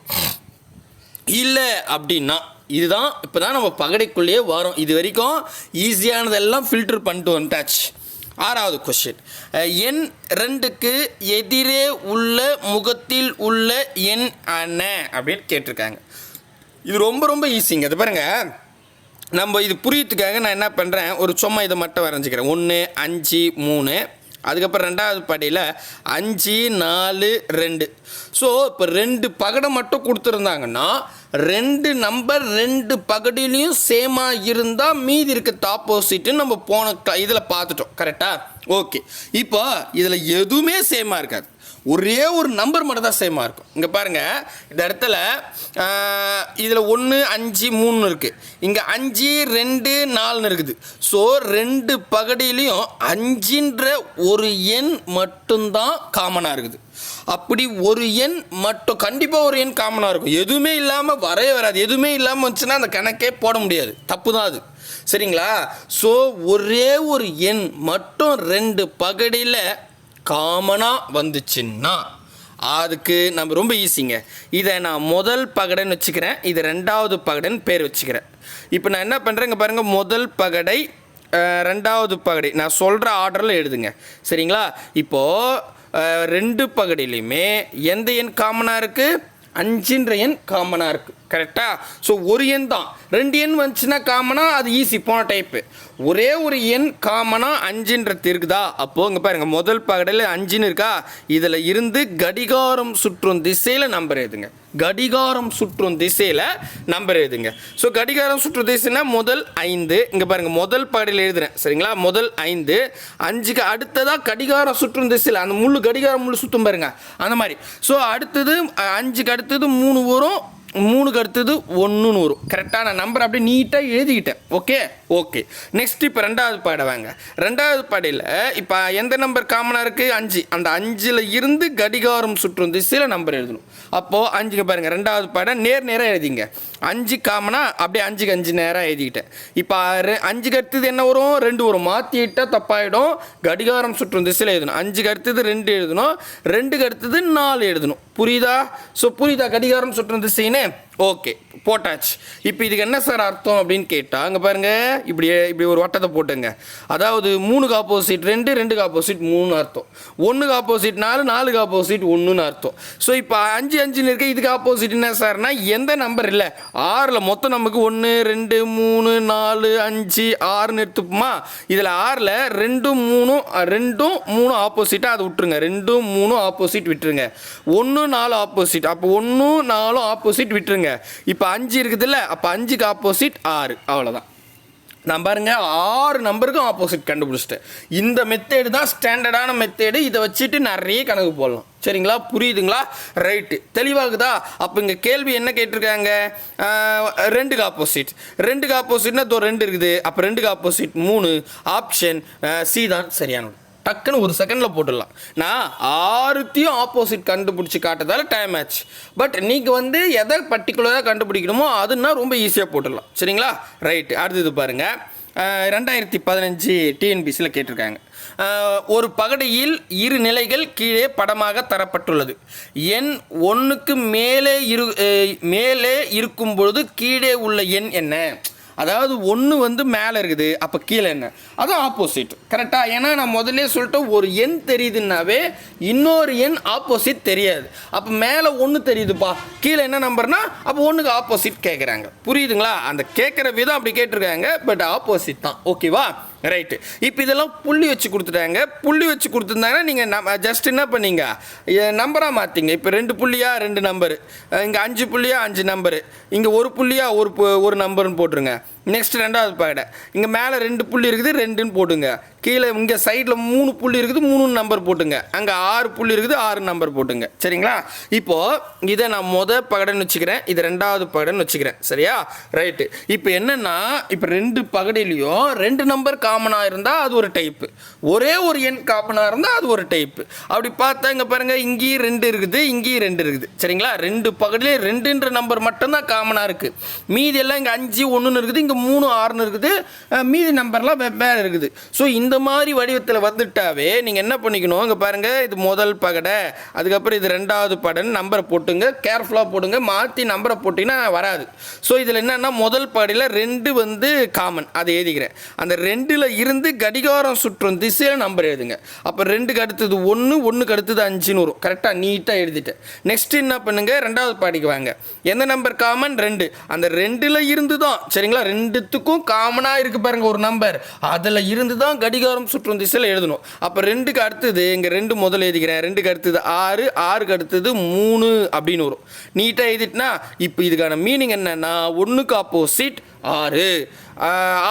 இல்லை அப்படின்னா இதுதான் இப்போ தான் நம்ம பகடைக்குள்ளேயே வரோம். இது வரைக்கும் ஈஸியானதெல்லாம் ஃபில்டர் பண்ணிட்டு வந்துட்டாச்சு. ஆறாவது கொஷின் எண் ரெண்டுக்கு எதிரே உள்ள முகத்தில் உள்ள எண் என்ன அப்படின்னு கேட்டிருக்காங்க. இது ரொம்ப ரொம்ப ஈஸிங்க அது பாருங்க. நம்ம இது புரியத்துக்காக நான் என்ன பண்ணுறேன் ஒரு சும்மா இதை மட்டும் வரைஞ்சிக்கிறேன். ஒன்று அஞ்சு மூணு. அதுக்கப்புறம் ரெண்டாவது படியில் அஞ்சு நாலு ரெண்டு. ஸோ இப்போ ரெண்டு பகடை மட்டும் கொடுத்துருந்தாங்கன்னா ரெண்டு நம்பர் ரெண்டு பகடிலையும் சேமாக இருந்தால் மீதி இருக்க ஆப்போசிட்டுன்னு நம்ம போன இதில் பார்த்துட்டோம். கரெக்டாக ஓகே இப்போ இதில் எதுவுமே சேமாக இருக்காது. ஒரே ஒரு நம்பர் மட்டும் தான் சேமாக இருக்கும். இங்கே பாருங்கள் இந்த இடத்துல இதில் ஒன்று அஞ்சு மூணு இருக்குது இங்கே அஞ்சு ரெண்டு நாலுன்னு இருக்குது. ஸோ ரெண்டு பகடியிலையும் அஞ்சுன்ற ஒரு எண் மட்டும்தான் காமனாக இருக்குது. அப்படி ஒரு எண் மட்டும் கண்டிப்பாக ஒரு எண் காமனாக இருக்கும். எதுவுமே இல்லாமல் வரவே வராது. எதுவுமே இல்லாமல் வந்துச்சுன்னா அந்த கணக்கே போட முடியாது. தப்பு தான் அது. சரிங்களா? ஸோ ஒரே ஒரு எண் மட்டும் ரெண்டு பகடியில் காமனாக வந்துச்சுன்னா அதுக்கு நம்ம ரொம்ப ஈஸிங்க இதை நான் முதல் பகடைன்னு வச்சுக்கிறேன். இது ரெண்டாவது பகடைன்னு பேர் வச்சுக்கிறேன். இப்போ நான் என்ன பண்ணுறேங்க பாருங்கள் முதல் பகடை ரெண்டாவது பகடை. நான் சொல்கிற ஆர்டரில் எழுதுங்க. சரிங்களா? இப்போது ரெண்டு பகடிலையுமே எந்த எண் காமனாக இருக்குது அஞ்சுன்ற எண் காமனாக இருக்குது கரெக்டாக ஸோ ஒரு எண் தான். ரெண்டு எண் வந்துச்சுன்னா காமனாக அது ஈஸி போன டைப்பு ஒரே ஒரு எண் காமனாக அஞ்சுன்றது இருக்குதா? அப்போது இங்கே பாருங்கள் முதல் பகடையில் அஞ்சுன்னு இருக்கா? இதில் இருந்து கடிகாரம் சுற்றும் திசையில் நம்பர் எதுங்க கடிகாரம் சுற்றும் திசையில் நம்பர் எழுதுங்க. ஸோ கடிகாரம் சுற்றும் திசைனா முதல் ஐந்து. இங்கே பாருங்கள் முதல் பாடையில் எழுதுறேன். சரிங்களா? முதல் ஐந்து. அஞ்சுக்கு அடுத்ததாக கடிகாரம் சுற்றும் திசையில் அந்த முள் கடிகாரம் முள்ளு சுற்றும் பாருங்க. அந்த மாதிரி. ஸோ அடுத்தது அஞ்சுக்கு அடுத்தது மூணு வரும். மூணுக்கு அடுத்தது ஒன்றுன்னு வரும் கரெக்டான நம்பர் அப்படியே நீட்டாக எழுதிக்கிட்டேன். ஓகே ஓகே நெக்ஸ்ட் இப்போ ரெண்டாவது பாடை வாங்க. ரெண்டாவது பாடையில் இப்போ எந்த நம்பர் காமனாக இருக்குது அஞ்சு. அந்த அஞ்சில் இருந்து கடிகாரம் சுற்றும் திசையில் நம்பர் எழுதணும். அப்போது அஞ்சுக்கு பாருங்கள் ரெண்டாவது பாடை நேர் நேராக எழுதிங்க. அஞ்சு காமனாக அப்படியே அஞ்சுக்கு அஞ்சு நேராக எழுதிக்கிட்டேன். இப்போ ரெ- அஞ்சுக்கு அடுத்தது என்ன வரும்? ரெண்டு வரும். மாற்றிட்டால் தப்பாயிடும். கடிகாரம் சுற்றும் திசையில் எழுதணும். அஞ்சுக்கு அடுத்தது ரெண்டு எழுதணும். ரெண்டுக்கு அடுத்தது நாலு எழுதணும். புரியுதா? ஸோ புரியுதா? கடிகாரம் சுற்றும் திசைன்னு? time. ஓகே போட்டாச்சு. இப்போ இதுக்கு என்ன சார் அர்த்தம் அப்படின்னு கேட்டால் அங்கே பாருங்கள் இப்படியே இப்படி ஒரு வட்டத்தை போட்டுங்க. அதாவது மூணுக்கு ஆப்போசிட் ரெண்டு ரெண்டுக்கு ஆப்போசிட் மூணு அர்த்தம். ஒன்றுக்கு ஆப்போசிட் நாலு நாலுக்கு ஆப்போசிட் ஒன்றுன்னு அர்த்தம். ஸோ இப்போ அஞ்சு அஞ்சுன்னு இருக்க இதுக்கு ஆப்போசிட் என்ன சார்னா எந்த நம்பர் இல்லை. ஆறில் மொத்தம் நமக்கு ஒன்று ரெண்டு மூணு நாலு அஞ்சு ஆறுன்னு எடுத்துப்போமா? இதில் ஆறில் ரெண்டும் மூணும் ரெண்டும் மூணும் ஆப்போசிட்டாக அதை விட்டுருங்க. ரெண்டும் மூணும் ஆப்போசிட் விட்டுருங்க. ஒன்று நாலு ஆப்போசிட் அப்போ ஒன்றும் நாலும் ஆப்போசிட் விட்டுருங்க. இப்போ அஞ்சு இருக்குதுல்ல அப்போ அஞ்சுக்கு ஆப்போசிட் ஆறு. அவ்வளோதான் நான் பாருங்க ஆறு நம்பருக்கும் ஆப்போசிட் கண்டுபிடிச்சிட்டேன். இந்த மெத்தேடு தான் ஸ்டாண்டர்டான மெத்தேடு இதை வச்சுட்டு நிறைய கணக்கு போடலாம். சரிங்களா? புரியுதுங்களா? ரைட்டு தெளிவாகுதா? அப்போ இங்கே கேள்வி என்ன கேட்டிருக்காங்க? ரெண்டுக்கு ஆப்போசிட் ரெண்டுக்கு ஆப்போசிட்னா தோ ரெண்டு இருக்குது. அப்போ ரெண்டுக்கு ஆப்போசிட் மூணு. ஆப்ஷன் சி தான் சரியானது. டக்குன்னு ஒரு செகண்டில் போட்டுடலாம். நான் ஆறுத்தையும் ஆப்போசிட் கண்டுபிடிச்சி காட்டுறதால டைம் ஆச்சு. பட் நீங்கள் வந்து எதை பர்டிகுலராக கண்டுபிடிக்கணுமோ அதுனா ரொம்ப ஈஸியாக போட்டுடலாம். சரிங்களா? ரைட் அடுத்தது பாருங்கள் ரெண்டாயிரத்தி பதினஞ்சு டிஎன்பிசியில் கேட்டிருக்காங்க. ஒரு பகடையில் இரு நிலைகள் கீழே படமாக தரப்பட்டுள்ளது. எண் ஒன்றுக்கு மேலே இரு மேலே இருக்கும் பொழுது கீழே உள்ள எண் என்ன? அதாவது ஒன்று வந்து மேலே இருக்குது அப்போ கீழே என்ன? அது ஆப்போசிட் கரெக்டாக ஏன்னா நான் முதல்ல சொல்லிட்டேன் ஒரு எண் தெரியுதுன்னாவே இன்னொரு எண் ஆப்போசிட் தெரியாது. அப்போ மேலே ஒன்று தெரியுதுப்பா. கீழே என்ன நம்பர்னா அப்போ ஒன்றுக்கு ஆப்போசிட் கேட்குறாங்க புரியுதுங்களா? அந்த கேட்குற விதம் அப்படி கேட்டிருக்காங்க பட் ஆப்போசிட் தான். ஓகேவா ரைட்டு இப்போ இதெல்லாம் புள்ளி வச்சு கொடுத்துட்டாங்க. புள்ளி வச்சு கொடுத்துருந்தாங்கன்னா நீங்கள் நம் ஜஸ்ட் என்ன பண்ணீங்க? நம்பராக மாற்றிங்க இப்போ ரெண்டு புள்ளியா ரெண்டு நம்பரு இங்கே அஞ்சு புள்ளியா அஞ்சு நம்பரு இங்கே ஒரு புள்ளியா ஒரு பு- ஒரு நம்பர்னு போட்டுருங்க. நெக்ஸ்ட் ரெண்டாவது பாக்கெட்டை இங்கே மேலே ரெண்டு புள்ளி இருக்குது ரெண்டுன்னு போட்டுங்க. கீழே இங்கே சைடில் மூணு புள்ளி இருக்குது மூணு நம்பர் போட்டுங்க. அங்கே ஆறு புள்ளி இருக்குது ஆறு நம்பர் போட்டுங்க. சரிங்களா? இப்போது இதை நான் முத பகடன்னு வச்சுக்கிறேன் இது ரெண்டாவது பகடன்னு வச்சுக்கிறேன். சரியா? ரைட்டு இப்போ என்னென்னா இப்போ ரெண்டு பகடிலையும் ரெண்டு நம்பர் காமனாக இருந்தால் அது ஒரு டைப்பு ஒரே ஒரு எண் காமனாக இருந்தால் அது ஒரு டைப்பு அப்படி பார்த்தா இங்கே பாருங்கள் இங்கேயும் ரெண்டு இருக்குது இங்கேயும் ரெண்டு இருக்குது. சரிங்களா? ரெண்டு பகடிலே ரெண்டுன்ற நம்பர் மட்டும்தான் காமனாக இருக்குது மீதி எல்லாம் இங்கே அஞ்சு ஒன்றுன்னு இருக்குது இங்கே மூணு ஆறுன்னு இருக்குது. மீதி நம்பர்லாம் வெவ்வேறு இருக்குது. ஸோ இந்த மாதிரி வடிவத்தில் வந்துட்டாவே நீங்கள் என்ன பண்ணிக்கணும்? இங்கே பாருங்கள் இது முதல் பகடை. அதுக்கப்புறம் இது ரெண்டாவது படன்னு நம்பரை போட்டுங்க. கேர்ஃபுல்லாக போடுங்க. மாற்றி நம்பரை போட்டிங்கன்னா வராது. ஸோ இதில் என்னென்னா முதல் பகடையில் ரெண்டு வந்து காமன் அதை எழுதிக்கிறேன். அந்த ரெண்டில் இருந்து கடிகாரம் சுற்றும் திசையில் நம்பர் எழுதுங்க. அப்போ ரெண்டுக்கு அடுத்தது ஒன்று ஒன்றுக்கு அடுத்தது அஞ்சுன்னு வரும் கரெக்டாக நீட்டாக எழுதிட்டேன். நெக்ஸ்ட் என்ன பண்ணுங்கள் ரெண்டாவது பாடிக்கு வாங்க. எந்த நம்பர் காமன் ரெண்டு. அந்த ரெண்டில் இருந்து தான் சரிங்களா ரெண்டுத்துக்கும் காமனாக இருக்குது பாருங்க ஒரு நம்பர் அதில் இருந்து தான் கடிகாரம் சுற்றும் திசையில் எழுதணும். அப்போ ரெண்டுக்கு அடுத்தது இங்கே ரெண்டு முதல்ல எழுதிக்கிறேன். ரெண்டுக்கு அடுத்தது ஆறு ஆறுக்கு அடுத்தது மூணு அப்படின்னு வரும். நீட்டாக எழுதிட்டுனா இப்போ இதுக்கான மீனிங் என்னென்னா ஒன்றுக்கு ஆப்போசிட் ஆறு.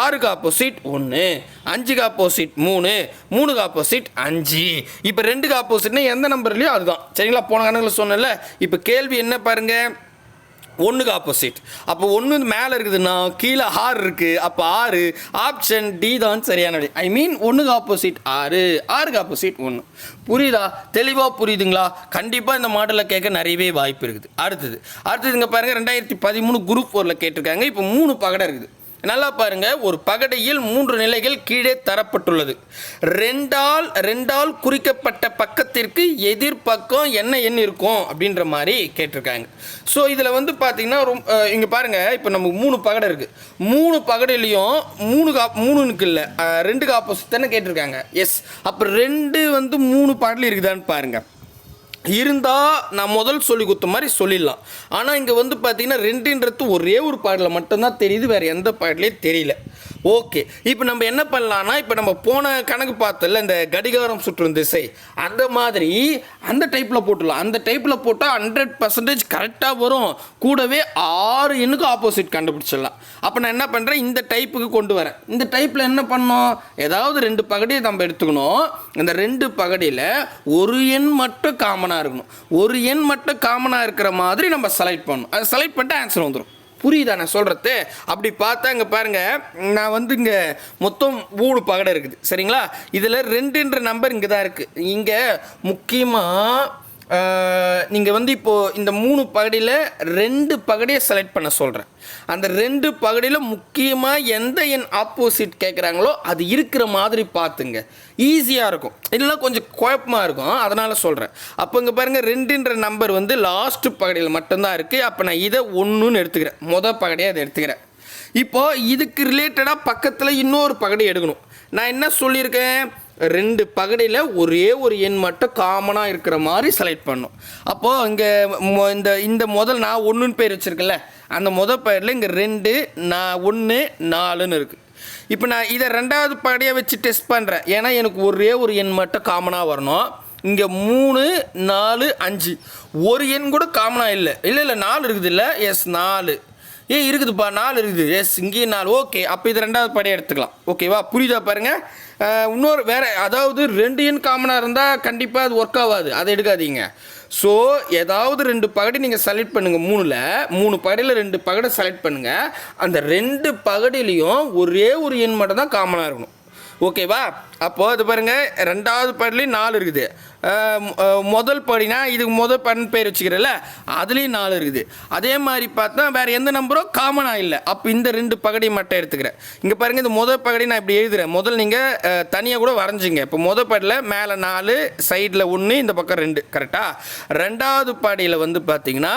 ஆறுக்கு ஆப்போசிட் ஒன்று அஞ்சுக்கு ஆப்போசிட் மூணு மூணுக்கு ஆப்போசிட் அஞ்சு. இப்போ ரெண்டுக்கு ஆப்போசிட்னா எந்த நம்பர்லையோ அதுதான். சரிங்களா? போன கணக்கில் சொன்னேன்ல. இப்போ கேள்வி என்ன பாருங்கள் ஒன்றுக்கு ஆப்போசிட் அப்போ ஒன்று மேலே இருக்குதுன்னா கீழே ஆறு இருக்குது அப்போ ஆறு ஆப்ஷன் டி தான் சரியான விடை ஐ மீன் ஒன்றுக்கு ஆப்போசிட் ஆறு ஆறுக்கு ஆப்போசிட் ஒன்று புரியுதா? தெளிவாக புரியுதுங்களா? கண்டிப்பாக இந்த மாடலில் கேட்க நிறையவே வாய்ப்பு இருக்குது. அடுத்தது. அடுத்தது இங்கே பாருங்கள் ரெண்டாயிரத்தி பதிமூணு குரூப் ஃபோரில் கேட்டிருக்காங்க. இப்போ மூணு பகடை இருக்குது. நல்லா பாருங்க ஒரு பகடையில் மூன்று நிலைகள் கீழே தரப்பட்டுள்ளது. ரெண்டால் ரெண்டால் குறிக்கப்பட்ட பக்கத்திற்கு எதிர்பக்கம் என்ன எண் இருக்கும் அப்படின்ற மாதிரி கேட்டிருக்காங்க. ஸோ இதில் வந்து பார்த்தீங்கன்னா ரொம்ப இங்கே பாருங்க இப்போ நமக்கு மூணு பகடை இருக்கு. மூணு பகடையிலையும் மூணு கா மூணுனுக்கு இல்லை ரெண்டுக்கு ஆப்போசிட் தானே கேட்டிருக்காங்க. எஸ் அப்போ ரெண்டு வந்து மூணு பகடையில் இருக்குதான்னு பாருங்கள் இருந்தால் நான் முதல் சொல்லி கொடுத்த மாதிரி சொல்லிடலாம். ஆனால் இங்கே வந்து பார்த்தீங்கன்னா ரெண்டுன்றது ஒரே ஒரு பாடலில் மட்டும்தான் தெரியுது வேறு எந்த பாடலையும் தெரியல. ஓகே. இப்போ நம்ம என்ன பண்ணலான்னா இப்போ நம்ம போன கணக்கு பார்த்தல இந்த கடிகாரம் சுற்றும் திசை. அந்த மாதிரி அந்த டைப்பில் போட்டுடலாம். அந்த டைப்பில் போட்டால் ஹண்ட்ரட் பர்சன்டேஜ் கரெக்டாக வரும். கூடவே ஆறு எண்ணுக்கு ஆப்போசிட் கண்டுபிடிச்சிடலாம். அப்போ நான் என்ன பண்ணுறேன் இந்த டைப்புக்கு கொண்டு வரேன். இந்த டைப்பில் என்ன பண்ணோம்? ஏதாவது ரெண்டு பகடியை நம்ம எடுத்துக்கணும். இந்த ரெண்டு பகடியில் ஒரு எண் மட்டும் காமனாக இருக்கணும். ஒரு எண் மட்டும் காமனாக இருக்கிற மாதிரி நம்ம செலக்ட் பண்ணணும். அதை செலக்ட் பண்ணிட்டு ஆன்சர் வந்துடும் புரியுதா நான் சொல்கிறது அப்படி பார்த்தா இங்கே பாருங்கள் நான் வந்து இங்கே மொத்தம் மூணு பகடை இருக்குது. சரிங்களா? இதில் ரெண்டுன்ற நம்பர் இங்கே தான் இருக்குது இங்கே முக்கியமாக நீங்கள் வந்து இப்போது இந்த மூணு பகடியில் ரெண்டு பகடியை செலக்ட் பண்ண சொல்கிறேன் அந்த ரெண்டு பகடியில் முக்கியமாக எந்த என் ஆப்போசிட் கேட்குறாங்களோ அது இருக்கிற மாதிரி பார்த்துங்க. ஈஸியாக இருக்கும். இல்லைன்னா கொஞ்சம் குழப்பமாக இருக்கும். அதனால் சொல்கிறேன் அப்போ இங்கே பாருங்கள் ரெண்டுன்ற நம்பர் வந்து லாஸ்ட் பகடியில் மட்டும்தான் இருக்குது அப்போ நான் இதை ஒன்றுன்னு எடுத்துக்கிறேன். மொதல் பகடியை அதை எடுத்துக்கிறேன். இப்போது இதுக்கு ரிலேட்டடாக பக்கத்தில் இன்னொரு பகடி எடுக்கணும். நான் என்ன சொல்லியிருக்கேன்? ரெண்டு பகடையில் ஒரே ஒரு எண் மட்டும் காமனாக இருக்கிற மாதிரி செலக்ட் பண்ணும். அப்போது இங்கே இந்த இந்த முதல் நான் ஒன்றுன்னு பேர் வச்சுருக்கேன்ல அந்த முதல் பேரில் இங்கே ரெண்டு நான் ஒன்று நாலுன்னு இருக்குது இப்போ நான் இதை ரெண்டாவது பகடையாக வச்சு டெஸ்ட் பண்ணுறேன் ஏன்னா எனக்கு ஒரே ஒரு எண் மட்டும் காமனாக வரணும். இங்கே மூணு நாலு அஞ்சு. ஒரு எண் கூட காமனாக இல்லை. இல்லை இல்லை நாலு இருக்குது இல்லை எஸ் நாலு. ஏ இருக்குதுப்பா நாலு இருக்குது. எஸ் இங்கேயும் நாலு. ஓகே அப்போ இது ரெண்டாவது படையை எடுத்துக்கலாம். ஓகேவா புரியுதா பாருங்கள் இன்னொரு வேறு அதாவது ரெண்டு எண் காமனாக இருந்தால் கண்டிப்பாக அது ஒர்க் ஆகாது. அதை எடுக்காதீங்க. ஸோ ஏதாவது ரெண்டு பகடி நீங்கள் செலக்ட் பண்ணுங்கள் மூணில் மூணு பகடியில் ரெண்டு பகடை செலக்ட் பண்ணுங்கள் அந்த ரெண்டு பகடிலையும் ஒரே ஒரு எண் மட்டும் தான் காமனாக இருக்கணும். ஓகேவா அப்போ அது பாருங்க ரெண்டாவது படிலையும் நாலு இருக்குது. முதல் படினா இதுக்கு முதல் பண் பேர் வச்சுக்கிறல்ல அதுலேயும் நாலு இருக்குது. அதே மாதிரி பார்த்தா வேறு எந்த நம்பரோ காமனாக இல்லை. அப்போ இந்த ரெண்டு பகடி மட்டும் எடுத்துக்கிறேன். இங்கே பாருங்க இந்த முதல் பகடி நான் இப்படி எழுதுறேன். முதல் நீங்கள் தனியாக கூட வரைஞ்சிங்க. இப்போ முதல் படியில் மேலே நாலு சைடில் ஒன்று இந்த பக்கம் ரெண்டு. கரெக்டாக ரெண்டாவது பாடியில் வந்து பார்த்தீங்கன்னா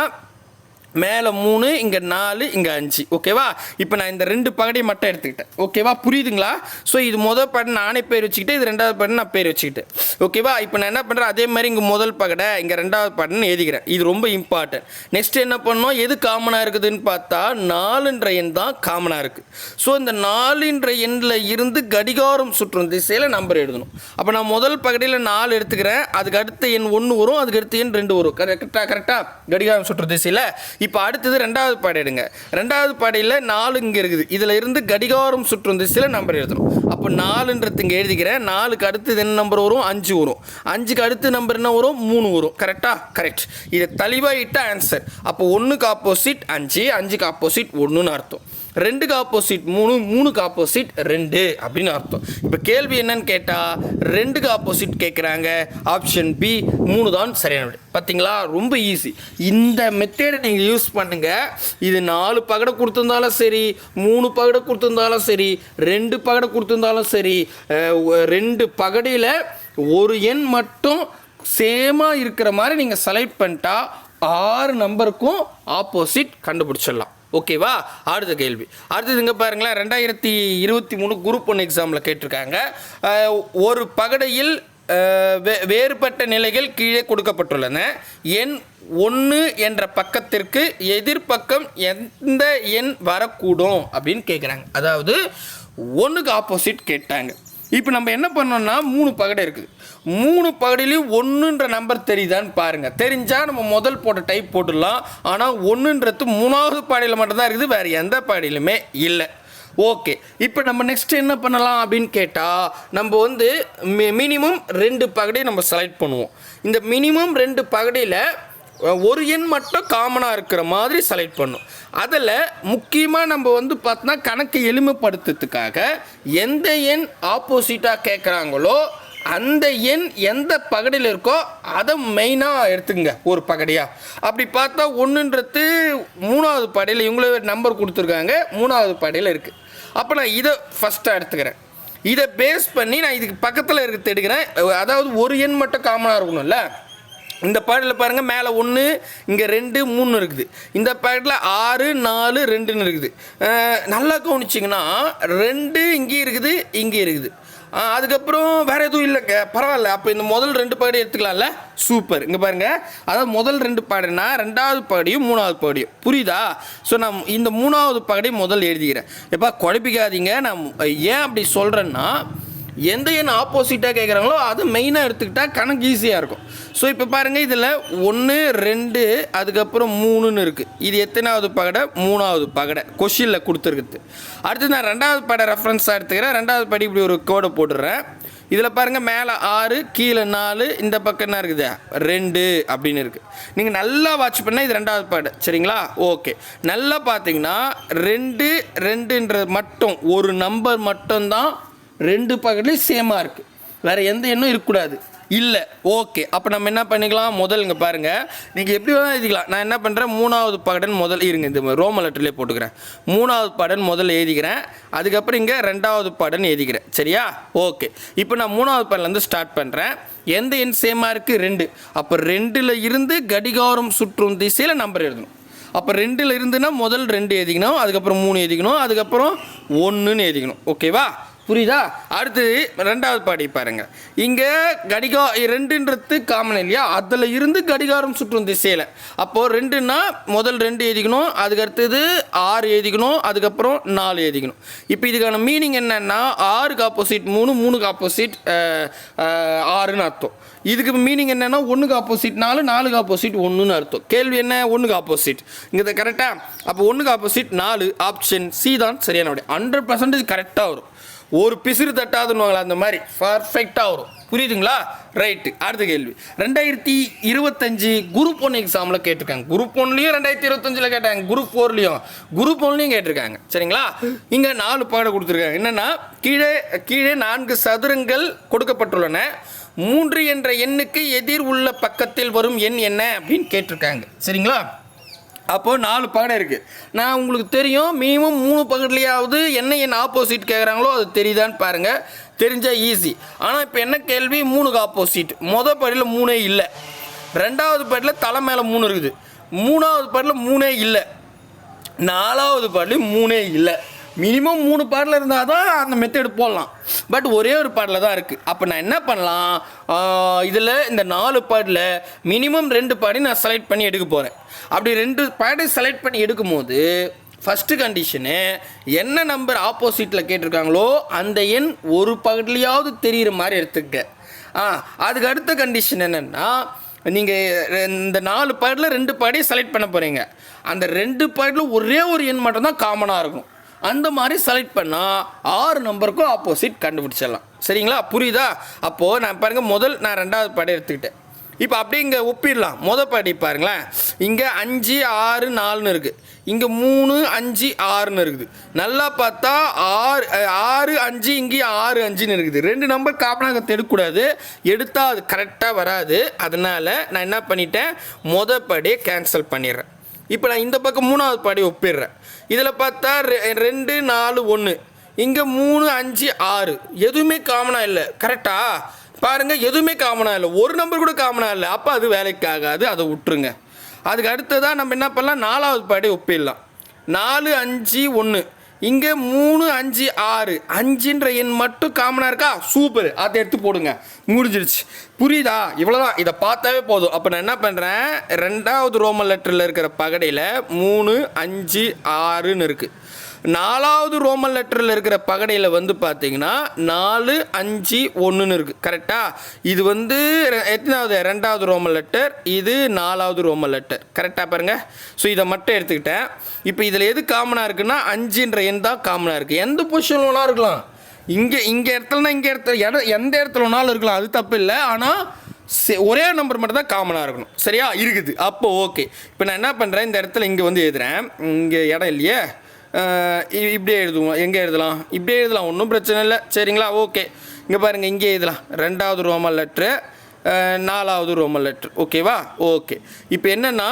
மேலே மூணு இங்கே நாலு இங்கே அஞ்சு. ஓகேவா? இப்போ நான் இந்த ரெண்டு பகடையும் மட்டும் எடுத்துக்கிட்டேன். ஓகேவா? புரியுதுங்களா? ஸோ இது முதல் படம் நானே பேர் வச்சுக்கிட்டேன் இது ரெண்டாவது படம் நான் பேர் வச்சுக்கிட்டேன் ஓகேவா? இப்போ நான் என்ன பண்ணுறேன் அதே மாதிரி இங்கே முதல் பகடை இங்கே ரெண்டாவது படம்னு எழுதிக்கிறேன். இது ரொம்ப இம்பார்ட்டன்ட் நெக்ஸ்ட் என்ன பண்ணோம்? எது காமனாக இருக்குதுன்னு பார்த்தா நாலுன்ற எண் தான் காமனாக இருக்குது ஸோ இந்த நாலுன்ற எண்ணில் இருந்து கடிகாரம் சுற்றும் திசையில் நம்பர் எழுதணும். அப்போ நான் முதல் பகடையில் நாலு எடுத்துக்கிறேன். அதுக்கு அடுத்த எண் ஒன்று வரும் அதுக்கு அடுத்த எண் ரெண்டு வரும். கரெக்டாக கரெக்டாக கடிகாரம் சுற்று திசையில்? இப்போ அடுத்தது ரெண்டாவது பாடை எடுங்க. ரெண்டாவது பாடையில் நாலு இங்கே இருக்குது. இதில் இருந்து கடிகாரம் சுற்றும் திசையில் நம்பர் எழுதணும். அப்போ நாலுன்றது இங்கே எழுதிக்கிறேன். நாலுக்கு அடுத்தது என்ன நம்பர் வரும்? அஞ்சு வரும். அஞ்சுக்கு அடுத்த நம்பர் என்ன வரும்? மூணு வரும். கரெக்டாக கரெக்ட் இதை தெளிவாக இட்ட ஆன்சர் அப்போ ஒன்றுக்கு ஆப்போசிட் அஞ்சு அஞ்சுக்கு ஆப்போசிட் ஒன்றுன்னு அர்த்தம். ரெண்டுக்கு ஆப்போசிட் மூணு மூணுக்கு ஆப்போசிட் ரெண்டு அப்படின்னு அர்த்தம். இப்போ கேள்வி என்னன்னு கேட்டால் ரெண்டுக்கு ஆப்போசிட் கேட்குறாங்க ஆப்ஷன் பி மூணு தான் சரியான விட பார்த்தீங்களா ரொம்ப ஈஸி இந்த மெத்தேடை நீங்கள் யூஸ் பண்ணுங்கள் இது நாலு பகடை கொடுத்துருந்தாலும் சரி மூணு பகடை கொடுத்துருந்தாலும் சரி ரெண்டு பகடை கொடுத்துருந்தாலும் சரி ஒ- ரெண்டு பகடையில் ஒரு எண் மட்டும் சேமாக இருக்கிற மாதிரி நீங்கள் செலக்ட் பண்ணிட்டா ஆறு நம்பருக்கும் ஆப்போசிட் கண்டுபிடிச்சிடலாம். ஓகேவா? அடுத்த கேள்வி. அடுத்தது இங்கே பாருங்களேன் ரெண்டாயிரத்தி இருபத்தி மூணு குரூப் ஒன் எக்ஸாமில் கேட்டிருக்காங்க. ஒரு பகடையில் வே வேறுபட்ட நிலைகள் கீழே கொடுக்கப்பட்டுள்ளன. எண் ஒன்று என்ற பக்கத்திற்கு எதிர்பக்கம் எந்த எண் வரக்கூடும் அப்படின்னு கேட்குறாங்க அதாவது ஒன்றுக்கு ஆப்போசிட் கேட்டாங்க. இப்போ நம்ம என்ன பண்ணோம்னா மூணு பகடை இருக்குது மூணு பகடையிலையும் ஒன்றுன்ற நம்பர் தெரியுதான்னு பாருங்கள் தெரிஞ்சால் நம்ம முதல் போட்ட டைப் போட்டுடலாம். ஆனால் ஒன்றுன்றது மூணாவது பாடையில் மட்டும்தான் இருக்குது. வேறு எந்த பாடையிலுமே இல்லை. ஓகே இப்போ நம்ம நெக்ஸ்ட் என்ன பண்ணலாம் அப்படின்னு கேட்டால் நம்ம வந்து மினிமம் ரெண்டு பகடையை நம்ம செலக்ட் பண்ணுவோம். இந்த மினிமம் ரெண்டு பகடையில் ஒரு எண் மட்டும் காமனாக இருக்கிற மாதிரி செலக்ட் பண்ணும். அதில் முக்கியமாக நம்ம வந்து பார்த்தோன்னா கணக்கை எளிமைப்படுத்துறதுக்காக எந்த எண் ஆப்போசிட்டாக கேட்குறாங்களோ அந்த எண் எந்த பகடியில் இருக்கோ அதை மெயினாக எடுத்துங்க ஒரு பகடியாக அப்படி பார்த்தா ஒன்றுன்றது மூணாவது படையில் இவங்களே நம்பர் கொடுத்துருக்காங்க மூணாவது படையில் இருக்குது அப்போ நான் இதை ஃபஸ்ட்டாக எடுத்துக்கிறேன். இதை பேஸ் பண்ணி நான் இதுக்கு பக்கத்தில் இருக்கிறது எடுக்கிறேன் அதாவது ஒரு எண் மட்டும் காமனாக இருக்கணும்ல? இந்த பாடலில் பாருங்கள் மேலே ஒன்று இங்கே ரெண்டு மூணு இருக்குது. இந்த பாடலில் ஆறு நாலு ரெண்டுன்னு இருக்குது. நல்லா கவனிச்சிங்கன்னா ரெண்டு இங்கே இருக்குது இங்கே இருக்குது. அதுக்கப்புறம் வேறு எதுவும் இல்லைங்க. பரவாயில்ல. அப்போ இந்த முதல் ரெண்டு பாடி எடுத்துக்கலாம்ல? சூப்பர். இங்கே பாருங்கள் அதாவது முதல் ரெண்டு பாடினா ரெண்டாவது பாடியும் மூணாவது பாடியும். புரியுதா? ஸோ நான் இந்த மூணாவது பாடி முதல் எழுதிக்கிறேன். எப்போ குழப்பிக்காதீங்க. நான் ஏன் அப்படி சொல்கிறேன்னா எந்த எண் ஆப்போசிட்டாக கேட்குறாங்களோ அது மெயினாக எடுத்துக்கிட்டால் கணக்கு ஈஸியாக இருக்கும். ஸோ இப்போ பாருங்கள் இதில் ஒன்று ரெண்டு அதுக்கப்புறம் மூணுன்னு இருக்குது இது எத்தனாவது பகடை? மூணாவது பகடை. கொஷினில் கொடுத்துருக்குது. அடுத்து நான் ரெண்டாவது படை ரெஃபரன்ஸாக எடுத்துக்கிறேன். ரெண்டாவது படி இப்படி ஒரு கோடை போட்டுடுறேன். இதில் பாருங்கள் மேலே ஆறு கீழே நாலு இந்த பக்கம் என்ன இருக்குது? ரெண்டு அப்படின்னு இருக்குது நீங்கள் நல்லா வாட்ச் பண்ணால் இது ரெண்டாவது பாடு. சரிங்களா? ஓகே நல்லா பார்த்தீங்கன்னா ரெண்டு ரெண்டுன்றது மட்டும் ஒரு நம்பர் மட்டும்தான் ரெண்டு பக்கத்துலேயும் சேமாக இருக்குது வேறு எந்த எண்ணும் இருக்கக்கூடாது. இல்லை ஓகே அப்போ நம்ம என்ன பண்ணிக்கலாம்? முதல் இங்கே பாருங்கள் நீங்கள் எப்படி வேணால் எழுதிக்கலாம். நான் என்ன பண்ணுறேன் மூணாவது பகடன் முதல் இருங்க இந்த ரோம லெட்டர்லேயே போட்டுக்கிறேன். மூணாவது படன் முதல்ல எழுதிக்கிறேன். அதுக்கப்புறம் இங்கே ரெண்டாவது படன் எழுதிக்கிறேன். சரியா? ஓகே இப்போ நான் மூணாவது படலேருந்து ஸ்டார்ட் பண்ணுறேன் எந்த எண் சேமாக இருக்குது ரெண்டு. அப்போ ரெண்டில் இருந்து கடிகாரம் சுற்றும் திசையில் நம்பர் எழுதணும். அப்போ ரெண்டில் இருந்துன்னா முதல் ரெண்டு எழுதிக்கணும் அதுக்கப்புறம் மூணு எழுதிக்கணும் அதுக்கப்புறம் ஒன்றுன்னு எழுதிக்கணும். ஓகேவா புரியுதா? அடுத்தது ரெண்டாவது பாடி பாருங்க. இங்கே கடிகா ரெண்டுன்றது காமன் இல்லையா? அதில் இருந்து கடிகாரம் சுற்றும் திசையில். அப்போது ரெண்டுன்னா முதல் ரெண்டு எழுதிக்கணும் அதுக்கு அடுத்தது ஆறு எழுதிக்கணும் அதுக்கப்புறம் நாலு எழுதிக்கணும் இப்போ இதுக்கான மீனிங் என்னென்னா ஆறுக்கு ஆப்போசிட் மூணு மூணுக்கு ஆப்போசிட் ஆறுன்னு அர்த்தம். இதுக்கு மீனிங் என்னென்னா ஒன்றுக்கு ஆப்போசிட் நாலு நாலுக்கு ஆப்போசிட் ஒன்றுன்னு அர்த்தம். கேள்வி என்ன? ஒன்றுக்கு ஆப்போசிட் இங்கே கரெக்டாக அப்போ ஒன்றுக்கு ஆப்போசிட் நாலு ஆப்ஷன் சி தான் சரியான விட ஹண்ட்ரட் பர்சன்டேஜ் கரெக்டாக வரும். ஒரு பிசிறு தட்டாதுன்னுவாங்களா அந்த மாதிரி. பர்ஃபெக்டாக வரும். புரியுதுங்களா? ரைட்டு அடுத்த கேள்வி. ரெண்டாயிரத்தி இருபத்தஞ்சு குரூப் ஒன் எக்ஸாமில் கேட்டிருக்காங்க. குரூப் ஒன்லேயும் ரெண்டாயிரத்தி இருபத்தஞ்சில் கேட்டாங்க. குரூப் ஃபோர்லேயும் குரூப் ஒன்லேயும் கேட்டிருக்காங்க. சரிங்களா? இங்கே நாலு பாடம் கொடுத்துருக்காங்க. என்னென்னா கீழே கீழே நான்கு சதுரங்கள் கொடுக்கப்பட்டுள்ளன. மூன்று என்ற எண்ணுக்கு எதிர் உள்ள பக்கத்தில் வரும் எண் என்ன அப்படின்னு கேட்டிருக்காங்க. சரிங்களா? அப்போது நாலு பகடம் இருக்குது நான் உங்களுக்கு தெரியும் மினிமம் மூணு பகட்லையாவது என்ன என் ஆப்போசிட் கேட்குறாங்களோ அது தெரியுதான்னு பாருங்கள் தெரிஞ்சால் ஈஸி ஆனால் இப்போ என்ன கேள்வி? மூணுக்கு ஆப்போசிட் மொதல் படியில் மூணே இல்லை. ரெண்டாவது படியில் தலை மேலே மூணு இருக்குது. மூணாவது பாட்டில் மூணே இல்லை. நாலாவது பாட்டில் மூணே இல்லை. மினிமம் மூணு பாடல் இருந்தால் தான் அந்த மெத்தட் போடலாம். பட் ஒரே ஒரு பாடலில் தான் இருக்குது அப்போ நான் என்ன பண்ணலாம்? இதில் இந்த நாலு பாடலில் மினிமம் ரெண்டு பாடி நான் செலக்ட் பண்ணி எடுக்க போகிறேன் அப்படி ரெண்டு பாடி செலக்ட் பண்ணி எடுக்கும்போது ஃபஸ்ட்டு கண்டிஷனு என்ன நம்பர் ஆப்போசிட்டில் கேட்டிருக்காங்களோ அந்த எண் ஒரு பகுதியாவது தெரிகிற மாதிரி எடுத்துக்க ஆ அதுக்கு அடுத்த கண்டிஷன் என்னென்னா நீங்கள் இந்த நாலு பாட்டில் ரெண்டு பாடியை செலக்ட் பண்ண போகிறீங்க அந்த ரெண்டு பாட்டில் ஒரே ஒரு எண் மட்டும்தான் காமனாக இருக்கும். அந்த மாதிரி செலக்ட் பண்ணால் ஆறு நம்பருக்கும் ஆப்போசிட் கண்டுபிடிச்சிடலாம். சரிங்களா? புரியுதா? அப்போது நான் பாருங்கள் முதல் நான் ரெண்டாவது பாடி எடுத்துக்கிட்டேன். இப்போ அப்படியே இங்கே ஒப்பிடலாம். முத படி பாருங்களேன். இங்கே அஞ்சு ஆறு நாலுன்னு இருக்குது இங்கே மூணு அஞ்சு ஆறுன்னு இருக்குது. நல்லா பார்த்தா ஆறு ஆறு அஞ்சு இங்கேயும் ஆறு அஞ்சுன்னு இருக்குது. ரெண்டு நம்பர் காப்பனாக எடுக்கக்கூடாது எடுத்தால் அது கரெக்டாக வராது. அதனால் நான் என்ன பண்ணிட்டேன்? முத படியை கேன்சல் பண்ணிடுறேன். இப்போ நான் இந்த பக்கம் மூணாவது படி ஒப்பிடுறேன். இதில் பார்த்தா ரெ- ரெண்டு நாலு ஒன்று. இங்கே மூணு அஞ்சு ஆறு. எதுவுமே காமனாக இல்லை. கரெக்டா பாருங்கள் எதுவுமே காமனாக இல்லை. ஒரு நம்பர் கூட காமனாக இல்லை. அப்போ அது வேலைக்கு ஆகாது. அதை விட்டுருங்க. அதுக்கு அடுத்ததாக நம்ம என்ன பண்ணலாம்? நாலாவது பாடி ஒப்பிடலாம். நாலு அஞ்சு ஒன்று. இங்கே மூணு அஞ்சு ஆறு. அஞ்சுன்ற எண் மட்டும் காமனாக இருக்கா? சூப்பர் அதை எடுத்து போடுங்க. முடிஞ்சிருச்சு. புரியுதா? இவ்வளோதான் இதை பார்த்தாவே போதும். அப்போ நான் என்ன பண்ணுறேன் ரெண்டாவது ரோமன் லெட்டரில் இருக்கிற பகடையில் மூணு அஞ்சு ஆறுன்னு இருக்குது நாலாவது ரோமன் லெட்டரில் இருக்கிற பகடையில் வந்து பார்த்தீங்கன்னா நாலு அஞ்சு ஒன்றுன்னு இருக்குது கரெக்டாக இது வந்து ரெ- எத்தனாவது? ரெண்டாவது ரோமன் லெட்டர். இது நாலாவது ரோமன் லெட்டர். கரெக்டாக பாருங்கள் ஸோ இதை மட்டும் எடுத்துக்கிட்டேன். இப்போ இதில் எது காமனாக இருக்குன்னா அஞ்சுன்ற எண் தான் காமனாக இருக்குது எந்த பொசிஷன் வேணா இருக்கலாம். இங்கே இங்கே இடத்துலனா இங்கே இடத்துல இடம் எந்த இடத்துல வேணாலும் இருக்கலாம். அது தப்பு இல்லை. ஆனால் ஒரே நம்பர் மட்டும் தான் காமனாக இருக்கணும். சரியா? இருக்குது. அப்போ ஓகே இப்போ நான் என்ன பண்ணுறேன் இந்த இடத்துல இங்கே வந்து எழுதுறேன். இங்கே இடம் இல்லையே? இப்படியே எழுதுவோம். எங்கே எழுதலாம்? இப்படியே எழுதலாம். ஒன்றும் பிரச்சனை இல்லை. சரிங்களா? ஓகே. இங்கே பாருங்கள் இங்கே எழுதலாம். ரெண்டாவது ரோமல் லெட்ரு நாலாவது ரோமல் லெட்ரு ஓகேவா? ஓகே. இப்போ என்னென்னா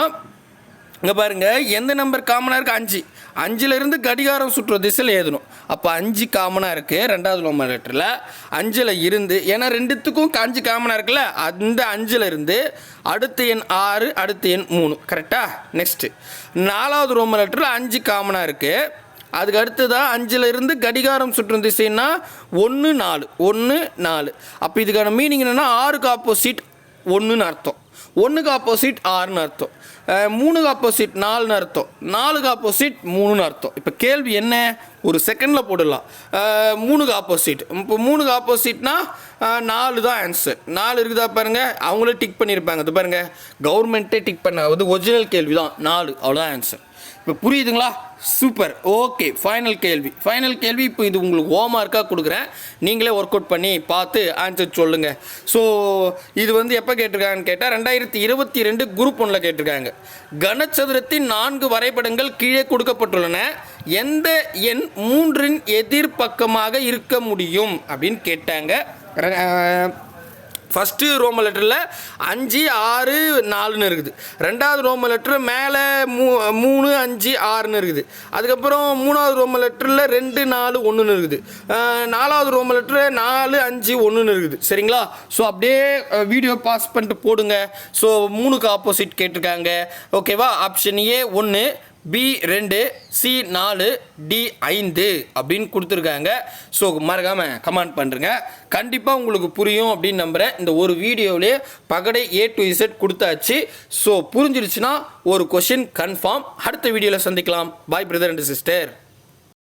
இங்கே பாருங்கள் எந்த நம்பர் காமனாக இருக்குது அஞ்சு. அஞ்சுலேருந்து கடிகாரம் சுற்றுற திசையில் எழுதணும் அப்போ அஞ்சு காமனாக இருக்குது ரெண்டாவது லோம லெட்டரில் அஞ்சில் இருந்து ஏன்னா ரெண்டுத்துக்கும் அஞ்சு காமனாக இருக்குல்ல அந்த அஞ்சில் இருந்து அடுத்த எண் ஆறு அடுத்த எண் மூணு. கரெக்டாக நெக்ஸ்ட்டு நாலாவது ரோம லெட்டரில் அஞ்சு காமனாக இருக்குது அதுக்கு அடுத்ததாக அஞ்சுல இருந்து கடிகாரம் சுற்றும் திசைன்னா ஒன்று நாலு. ஒன்று நாலு. அப்போ இதுக்கான மீனிங் என்னென்னா ஆறுக்கு ஆப்போசிட் ஒன்றுன்னு அர்த்தம். ஒன்றுக்கு ஆப்போசிட் ஆறுன்னு அர்த்தம். மூணுக்கு ஆப்போசிட் நாலுன்னு அர்த்தம். நாலுக்கு ஆப்போசிட் மூணுன்னு அர்த்தம். இப்போ கேள்வி என்ன? ஒரு செகண்டில் போடலாம். மூணுக்கு ஆப்போசிட் இப்போ மூணுக்கு ஆப்போசிட்னா நாலு தான் ஆன்சர் நாலு இருக்குதா பாருங்கள் அவங்களே டிக் பண்ணியிருப்பாங்க அது பாருங்க. கவர்மெண்ட்டே டிக் பண்ண அது ஒரிஜினல் கேள்வி தான் நாலு. அவ்வளோதான் ஆன்சர் இப்போ புரியுதுங்களா? சூப்பர். ஓகே ஃபைனல் கேள்வி. ஃபைனல் கேள்வி இப்போ இது உங்களுக்கு ஹோம்ஒர்க்காக கொடுக்குறேன். நீங்களே ஒர்க் அவுட் பண்ணி பார்த்து ஆன்சர் சொல்லுங்கள் ஸோ இது வந்து எப்போ கேட்டிருக்காங்கன்னு கேட்டால் ரெண்டாயிரத்தி இருபத்தி ரெண்டு குரூப் ஒன்றில் கேட்டிருக்காங்க. கனச்சதுரத்தின் நான்கு வரைபடங்கள் கீழே கொடுக்கப்பட்டுள்ளன. எந்த எண் மூன்றின் எதிர்பக்கமாக இருக்க முடியும் அப்படின்னு கேட்டாங்க. ஃபஸ்ட்டு ரோம லெட்டரில் அஞ்சு ஆறு நாலுன்னு இருக்குது. ரெண்டாவது ரோம லெட்டர் மேலே மூ மூணு அஞ்சு ஆறுன்னு இருக்குது. அதுக்கப்புறம் மூணாவது ரோம லெட்டரில் ரெண்டு நாலு ஒன்றுன்னு இருக்குது. நாலாவது ரோம லெட்டர் நாலு அஞ்சு ஒன்றுன்னு இருக்குது. சரிங்களா? ஸோ அப்படியே வீடியோ பாஸ் பண்ணிட்டு போடுங்க. ஸோ மூணுக்கு ஆப்போசிட் கேட்டிருக்காங்க. ஓகேவா ஆப்ஷன் ஏ ஒன்று பி ரெண்டு சி நாலு டி ஐந்து அப்படின்னு கொடுத்துருக்காங்க. ஸோ மறக்காமல் கமெண்ட் பண்ணுறங்க கண்டிப்பாக உங்களுக்கு புரியும் அப்படின்னு நம்புகிறேன் இந்த ஒரு வீடியோவிலே பகடை ஏ டு இசட் கொடுத்தாச்சு. ஸோ புரிஞ்சிருச்சுன்னா ஒரு கொஷின் கன்ஃபார்ம் அடுத்த வீடியோவில் சந்திக்கலாம். பாய் பிரதர் அண்ட் சிஸ்டர்